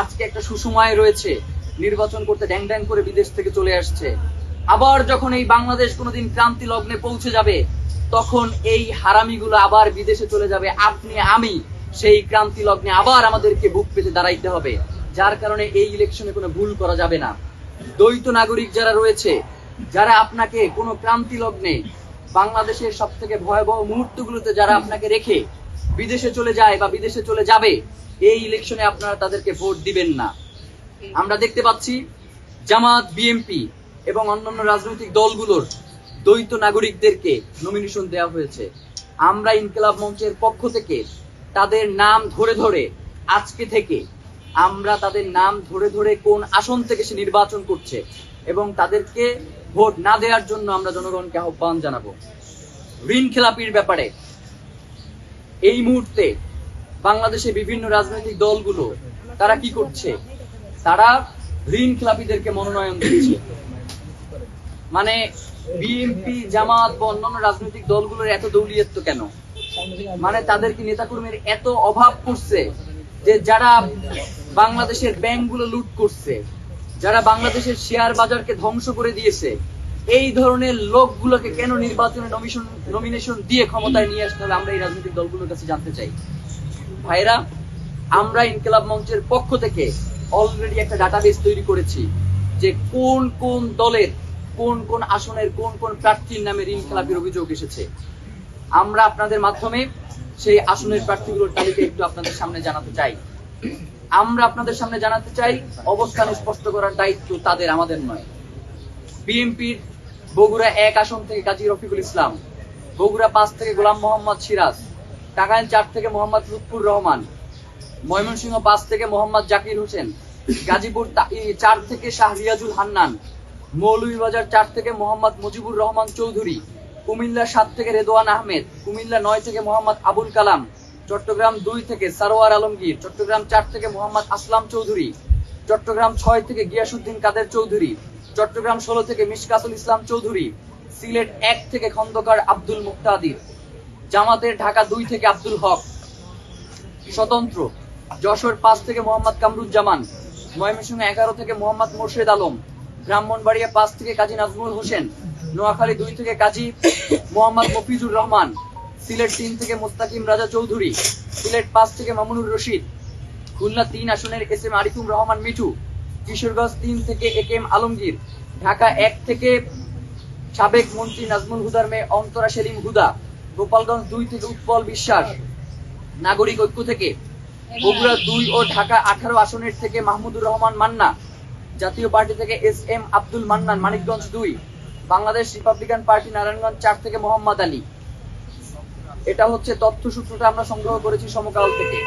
আজকে একটা সুসময় রয়েছে। নির্বাচন করতে ড্যাং ড্যাং করে বিদেশ থেকে চলে আসছে। আবার যখন এই বাংলাদেশ কোনোদিন ক্রান্তি লগ্নে পৌঁছে যাবে, তখন এই হারামিগুলো আবার বিদেশে চলে যাবে। আপনি, আমি সেই ক্রান্তি লগ্নে আবার আমাদেরকে বুক পেতে দাঁড়াইতে হবে। যার কারণে এই ইলেকশনে কোনো ভুল করা যাবে না। দ্বৈত নাগরিক যারা রয়েছে, যারা আপনাকে কোনো ক্রান্তি লগ্নে বাংলাদেশের সব থেকে ভয়াবহ মুহূর্তগুলোতে যারা আপনাকে রেখে বিদেশে চলে যায় বা বিদেশে চলে যাবে এই ইলেকশনে আপনারা তাদেরকে ভোট দিবেন না। আমরা দেখতে পাচ্ছি জামাত বিএমপি এবং অন্যান্য রাজনৈতিক দলগুলোর দ্বৈত নাগরিকদেরকে নমিনেশন দেওয়া হয়েছে। আমরা ইনকিলাব মঞ্চের পক্ষ থেকে তাদের নাম ধরে ধরে আজকে থেকে আমরা তাদের নাম ধরে ধরে কোন আসন থেকে সে নির্বাচন করছে এবং তাদেরকে ভোট না দেওয়ার জন্য আমরা জনগণকে আহ্বান জানাব। ঋণ খেলাপির ব্যাপারে এই মুহূর্তে বাংলাদেশে বিভিন্ন রাজনৈতিক দলগুলো, তারা কি করছে? তারা ঋণ খেলাপিদেরকে মনোনয়ন দিচ্ছে। মানে বিএনপি, জামাত বা অন্যান্য রাজনৈতিক দলগুলোর এত দৌলিয়ত্ব কেন? মানে তাদের কি নেতাকর্মীর এত অভাব করছে যে যারা বাংলাদেশের ব্যাংকগুলো লুট করছে, যারা বাংলাদেশের শেয়ার বাজারকে ধ্বংস করে দিয়েছে, এই ধরনের লোকগুলোকে কেন নির্বাচনে নমিনেশন দিয়ে ক্ষমতায় নিয়ে আসতে হবে? আমরা এই রাজনৈতিক দলগুলোর কাছে জানতে চাই। ভাইরা, আমরা ইনকিলাব মঞ্চের পক্ষ থেকে অলরেডি একটা ডাটাবেস তৈরি করেছি যে কোন কোন দলের, কোন কোন আসনের, কোন কোন প্রার্থীর নামে ঋণ খেলাপির অভিযোগ এসেছে। আমরা আপনাদের মাধ্যমে সেই আসনের প্রার্থীগুলোর তালিকা একটু আপনাদের সামনে জানাতে চাই। আমরা আপনাদের সামনে জানাতে চাই, অবস্থান স্পষ্ট করার দায়িত্ব তাদের, আমাদের নয়। বিএনপির বগুড়া এক আসন থেকে কাজী রফিকুল ইসলাম, বগুড়া পাঁচ থেকে গোলাম মোহাম্মদ সিরাজ টাঙ্গাইল চার থেকে মোহাম্মদ লুৎফুর রহমান, ময়মনসিংহ পাঁচ থেকে মোহাম্মদ জাকির হোসেন, গাজীপুর চার থেকে শাহরিয়াজুল হান্নান, মৌলভীবাজার চার থেকে মোহাম্মদ মুজিবুর রহমান চৌধুরী, কুমিল্লা সাত থেকে রেদোয়ান আহমেদ, কুমিল্লা নয় থেকে মোহাম্মদ আবুল কালাম, চট্টগ্রাম দুই থেকে সারোয়ার আলমগীর, চট্টগ্রাম চার থেকে মোহাম্মদ আসলাম চৌধুরী, চট্টগ্রাম ছয় থেকে গিয়াসুদ্দিন কাদের চৌধুরী, চট্টগ্রাম ষোলো থেকে মিশকাতুল ইসলাম চৌধুরী, সিলেট এক থেকে খন্দকার আব্দুল মুক্তাদির। জামাতের ঢাকা দুই থেকে আব্দুল হক। স্বতন্ত্র। যশোর পাঁচ থেকে মোহাম্মদ কামরুজ্জামান। ময়মনসিংহ এগারো থেকে মোহাম্মদ মোর্শেদ আলম। ব্রাহ্মণবাড়িয়া পাঁচ থেকে কাজী নাজমুল হোসেন। নোয়াখালী দুই থেকে কাজী মোহাম্মদ মফিজুর রহমান। সিলেট তিন থেকে মোস্তাকিম রাজা চৌধুরী। সিলেট পাঁচ থেকে মামুনুর রশিদ। খুলনা তিন আসনের এস এম আরিফুর রহমান মিঠু। কিশোরগঞ্জ তিন থেকে A K M Alamgir. Dhaka এক থেকে সাবেক মন্ত্রী নাজমুল হুদার মেয়ে অন্তরা সেলিম হুদা। গোপালগঞ্জ দুই থেকে উৎপল বিশ্বাস, নাগরিক ঐক্য থেকে। বগুড়া দুই ও ঢাকা আঠারো আসনের থেকে মাহমুদুর রহমান মান্না, জাতীয় পার্টি থেকে এস এম আব্দুল মান্নান, মানিকগঞ্জ দুই, বাংলাদেশ রিপাবলিকান পার্টি নারায়ণগঞ্জ চার থেকে মোহাম্মদ আলী। এটা হচ্ছে তথ্য সূত্রটা আমরা সংগ্রহ করেছি সমকাল থেকে।